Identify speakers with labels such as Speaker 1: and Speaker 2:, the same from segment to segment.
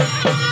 Speaker 1: Ha ha ha!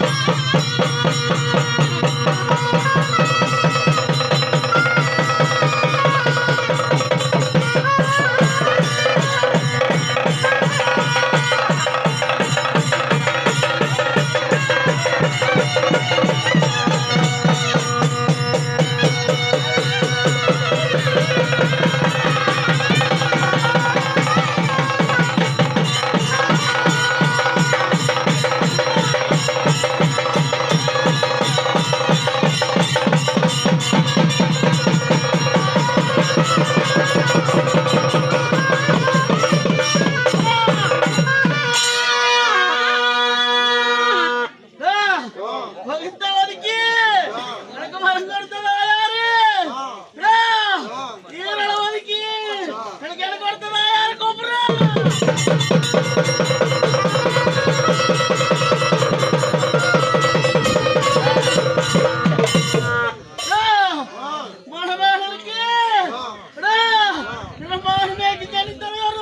Speaker 1: மணமேக்கு தனித்தலைவர்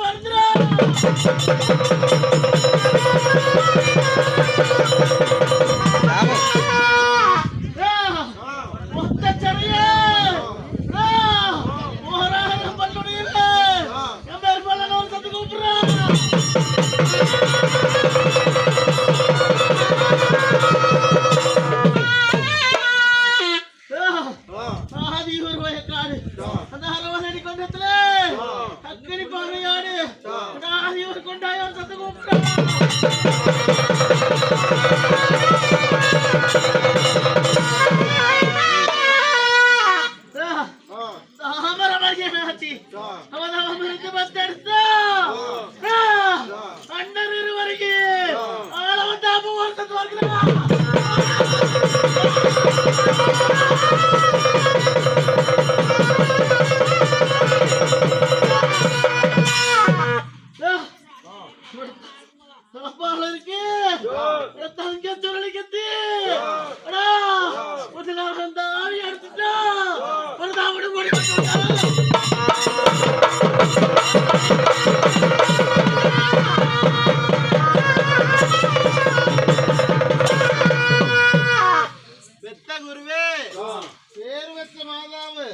Speaker 1: Mathavu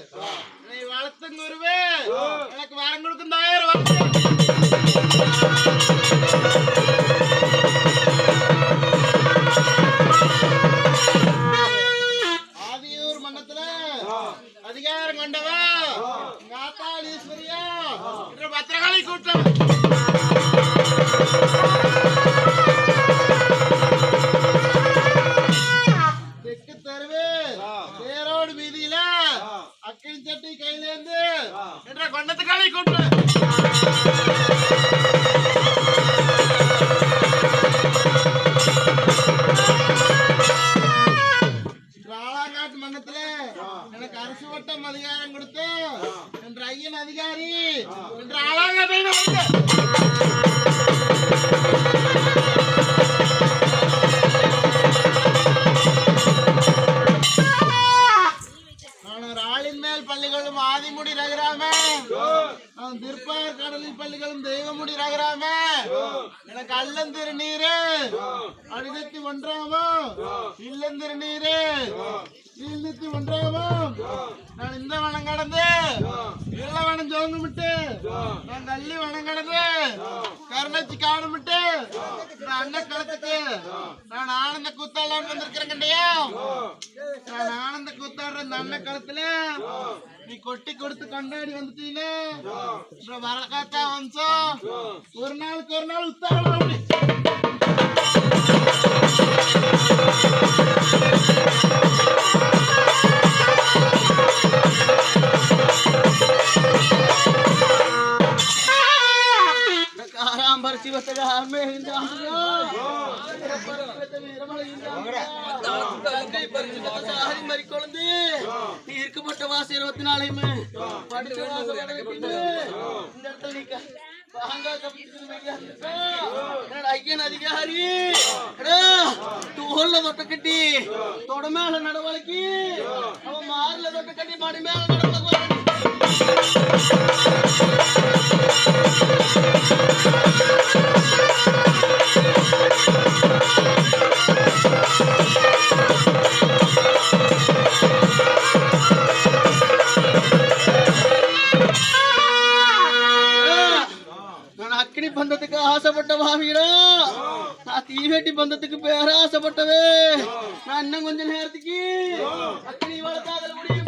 Speaker 1: நீ வளர்த்த குருவே எனக்கு வரம் கொடுக்கும் தாயார் வளர்த்து ஆதியூர் மன்னத்துல அதிகாரம் கொண்டவா காத்தாளீஸ்வரியா என்ற பத்திரகாளி கூட்டம். அழுதத்தி ஒன்றாமோ இல்லந்திரு நீரு. இருநூத்தி ஒன்றாமோ நான் இந்த வனம் கடந்து இல்ல வனம் ஜோங்குமிட்டு நான் தள்ளி வனம் கடந்து கருணாச்சி காணுமிட்டு நான் அண்ணன் களத்துக்கு நான் ஆனந்த கூத்தாளான்னு வந்திருக்கிறேன் கண்டையா. நான் ஆனந்த கூத்தாடுற இந்த அண்ணன் களத்துல நீ கொட்டி கொடுத்து கொண்டாடி வந்துட்டீங்களே. வரகாத்தா வம்சம் ஒரு நாளுக்கு ஒரு நாள் உத்தாரம் காராம்பரிசி இருக்கப்பட்ட வாசம் இருபத்தி நாளையுமே படிச்ச வாசம் இந்த இடத்துல நீ க- பாங்கா ஐயன் அதிகாரி தோல்ல தொட்ட கட்டி தொட மேல நடவடிக்கை அவன் தொட்ட கட்டி மாடி மேல பந்தத்துக்கு ஆசைப்பட்ட பாவிடா நான் தீவெட்டி பந்தத்துக்கு பேராசப்பட்டவே. நான் இன்னும் கொஞ்ச நேரத்துக்கு அக்னி வளர்த்தாத முடியும்.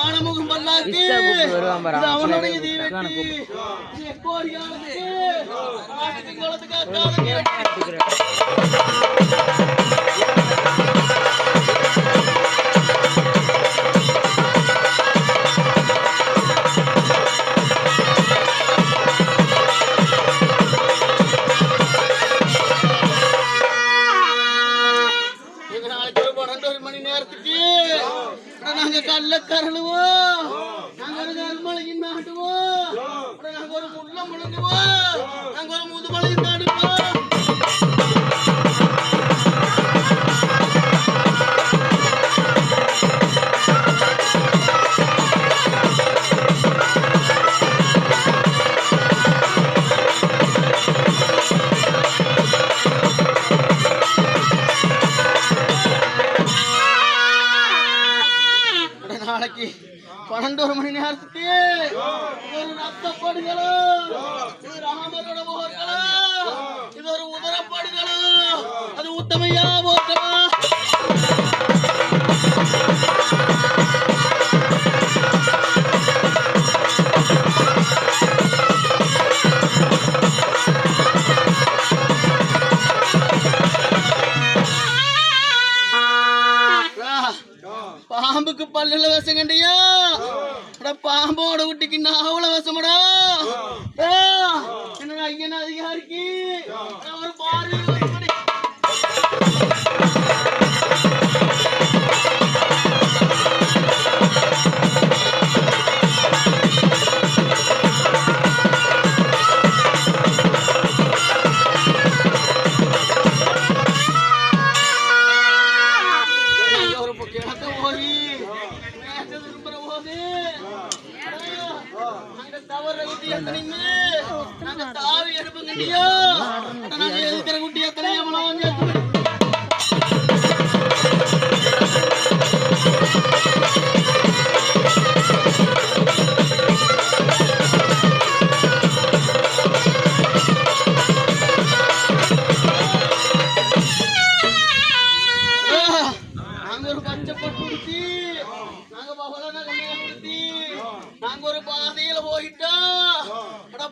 Speaker 1: ஆணமுகம் பல்லாக்கு இது அவனோட கருமலைக்கு நாட்டுவோம் நாங்க ஒரு முள்ள முழுங்குவோம் நாங்க ஒரு முதுமலைக்கு அது உத்தமையா பாம்புக்கு பல்லுல விஷம் கண்டியா? பாம்போட குட்டிக்கு நாவல விஷமடா? என்னடா ஐயன் அதிகாரிக்கு? ஒரு பார்வையில் நாங்க தவற குட்டி எத்தனையுமே நாங்க தாவி எடுப்புங்கண்டியோ நாங்க எதிர்க்கிற குட்டி எத்தனை?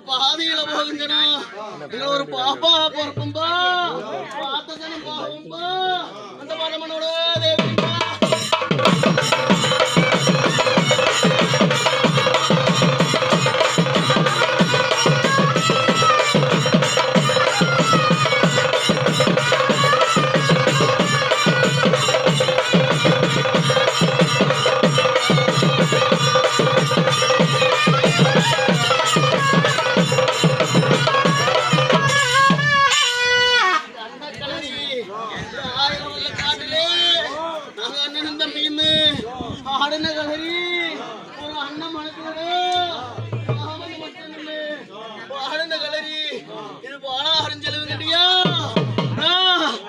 Speaker 1: பாதையில போகுங்கண்ணா நீங்க ஒரு பாப்பா பொறுப்பும்பா